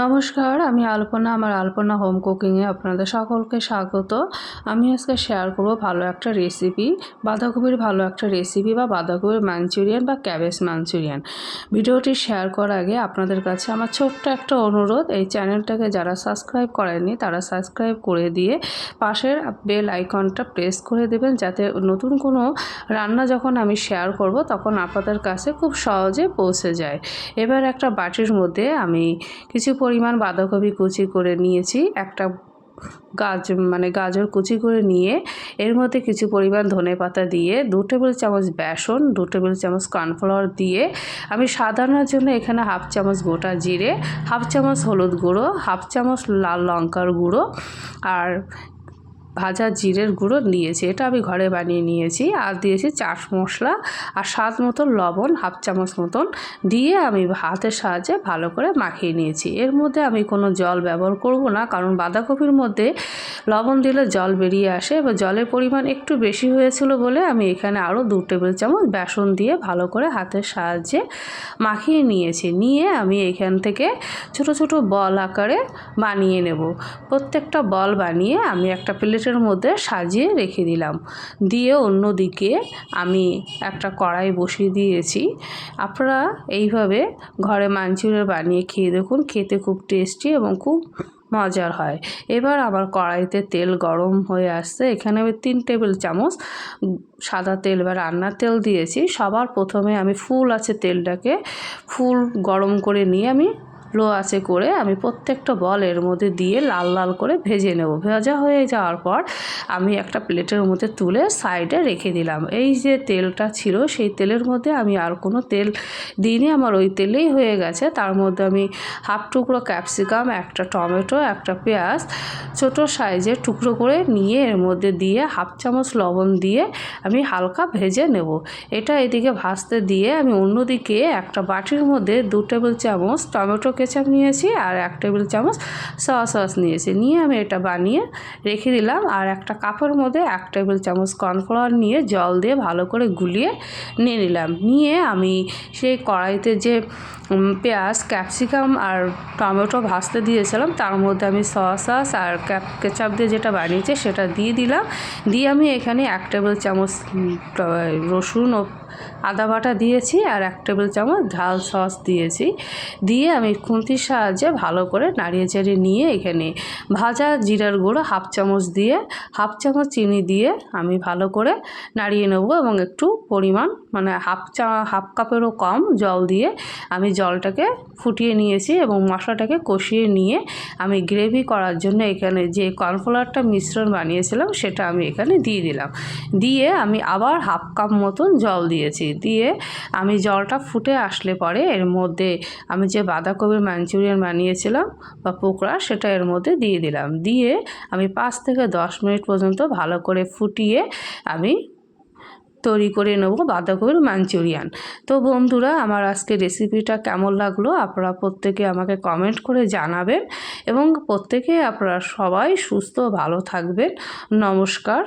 নমস্কার, আমি আলপনা, আমার আলপনা হোম কুকিংয়ে আপনাদের সকলকে স্বাগত। আমি আজকে শেয়ার করব ভালো একটা রেসিপি বাঁধাকপির ভালো একটা রেসিপি বা বাঁধাকপির মাঞ্চুরিয়ান বা ক্যাবেজ মাঞ্চুরিয়ান ভিডিওটি শেয়ার করার আগে আপনাদের কাছে আমার ছোট্ট একটা অনুরোধ, এই চ্যানেলটাকে যারা সাবস্ক্রাইব করেননি, তারা সাবস্ক্রাইব করে দিয়ে পাশের বেল আইকনটা প্রেস করে দেবেন, যাতে নতুন কোনো রান্না যখন আমি শেয়ার করব, তখন আপনাদের কাছে খুব সহজে পৌঁছে যায়। এবার একটা বাটির মধ্যে আমি কিছু পরিমাণ বাঁধাকপি কুচি করে নিয়েছি, একটা গাজ মানে গাজর কুচি করে নিয়ে এর মধ্যে কিছু পরিমাণ ধনে পাতা দিয়ে, দু টেবিল চামচ বেসন, দু টেবিল চামচ কর্নফ্লাওয়ার দিয়ে আমি সাধারণের জন্য এখানে হাফ চামচ গোটা জিরে, হাফ চামচ হলুদ গুঁড়ো, হাফ চামচ লাল লঙ্কার গুঁড়ো আর ভাজা জিরের গুঁড়ো নিয়েছি। এটা আমি ঘরে বানিয়ে নিয়েছি। আর দিয়েছি চাট মশলা আর স্বাদ মতন লবণ, হাফ চামচ মতন দিয়ে আমি হাতের সাহায্যে ভালো করে মাখিয়ে নিয়েছি। এর মধ্যে আমি কোনো জল ব্যবহার করব না, কারণ বাঁধাকপির মধ্যে লবণ দিলে জল বেরিয়ে আসে এবার জলের পরিমাণ একটু বেশি হয়েছিল বলে আমি এখানে আরও দু টেবিল চামচ বেসন দিয়ে ভালো করে হাতের সাহায্যে মাখিয়ে নিয়েছি। নিয়ে আমি এখান থেকে ছোট ছোট বল আকারে বানিয়ে নেব। প্রত্যেকটা বল বানিয়ে আমি একটা প্লেট প্লেটের মধ্যে সাজিয়ে রেখে দিলাম। দিয়ে অন্যদিকে আমি একটা কড়াই বসিয়ে দিয়েছি। আপনারা এইভাবে ঘরে মাঞ্চুরিয়ান বানিয়ে খেয়ে দেখুন। খেতে খুব টেস্টি এবং খুব মজার হয়। এবার আবার কড়াইতে তেল গরম হয়ে আসছে। এখানে আমি তিন টেবিল চামচ সাদা তেল বা রান্নার তেল দিয়েছি। সবার প্রথমে আমি ফুল আছে তেলটাকে ফুল গরম করে নিয়ে আমি লো আছে করে আমি প্রত্যেকটা বল এর মধ্যে দিয়ে লাল লাল করে ভেজে নেব। ভেজা হয়ে যাওয়ার পর আমি একটা প্লেটের মধ্যে তুলে সাইডে রেখে দিলাম। এই যে তেলটা ছিল, সেই তেলের মধ্যে আমি আর কোনো তেল দিইনি। আমার ওই তেলেই হয়ে গেছে। তার মধ্যে আমি হাফ টুকরো ক্যাপসিকাম, একটা টমেটো, একটা পেঁয়াজ, ছোট সাইজের টুকরো করে নিয়ে এর মধ্যে দিয়ে হাফ চামচ লবণ দিয়ে আমি হালকা ভেজে নেব। এটা এদিকে ভাজতে দিয়ে আমি অন্যদিকে একটা বাটির মধ্যে দু টেবিল চামচ টমেটো কেচাপ নিয়েছি আর এক টেবিল চামচ সয়া সস নিয়েছি। নিয়ে আমি এটা বানিয়ে রেখে দিলাম আর একটা কাপের মধ্যে এক টেবিল চামচ কর্নফ্লাওয়ার নিয়ে জল দিয়ে ভালো করে গুলিয়ে নিয়ে নিলাম। নিয়ে আমি সেই কড়াইতে যে পেঁয়াজ ক্যাপসিকাম আর টমেটো ভাজতে দিয়েছিলাম, তার মধ্যে আমি সয়া সস আর ক্যাপ কেচাপ দিয়ে যেটা বানিয়েছি সেটা দিয়ে দিলাম। দিয়ে আমি এখানে এক টেবিল চামচ রসুন ও আদা বাটা দিয়েছি আর এক টেবিল চামচ ঝাল সস দিয়েছি। দিয়ে আমি খুন্তির সাহায্যে ভালো করে নাড়িয়ে চাড়িয়ে নিয়ে এখানে ভাজা জিরার গুঁড়ো হাফ চামচ দিয়ে, হাফ চামচ চিনি দিয়ে আমি ভালো করে নাড়িয়ে নেব এবং একটু পরিমাণ মানে হাফ চা, হাফ কাপেরও কম জল দিয়ে আমি জলটাকে ফুটিয়ে নিয়েছি এবং মশলাটাকে কষিয়ে নিয়ে আমি গ্রেভি করার জন্য এখানে যে কর্নফ্লাওয়ারটা মিশ্রণ বানিয়েছিলাম সেটা আমি এখানে দিয়ে দিলাম। দিয়ে আমি আবার হাফ কাপ মতন জল দিয়েছি দিয়ে আমি জলটা ফুটে আসলে পরে এর মধ্যে আমি যে বাঁধাকপির মাঞ্চুরিয়ান বানিয়েছিলাম বা পোকড়া, সেটা এর মধ্যে দিয়ে দিলাম। দিয়ে আমি পাঁচ থেকে দশ মিনিট পর্যন্ত ভালো করে ফুটিয়ে আমি তৈরি করে নেব বাঁধাকপির মাঞ্চুরিয়ান। তো বন্ধুরা, আমার আজকে রেসিপিটা কেমন লাগল আপনারা প্রত্যেকে আমাকে কমেন্ট করে জানাবেন এবং প্রত্যেকে আপনারা সবাই সুস্থ, ভালো থাকবেন। নমস্কার।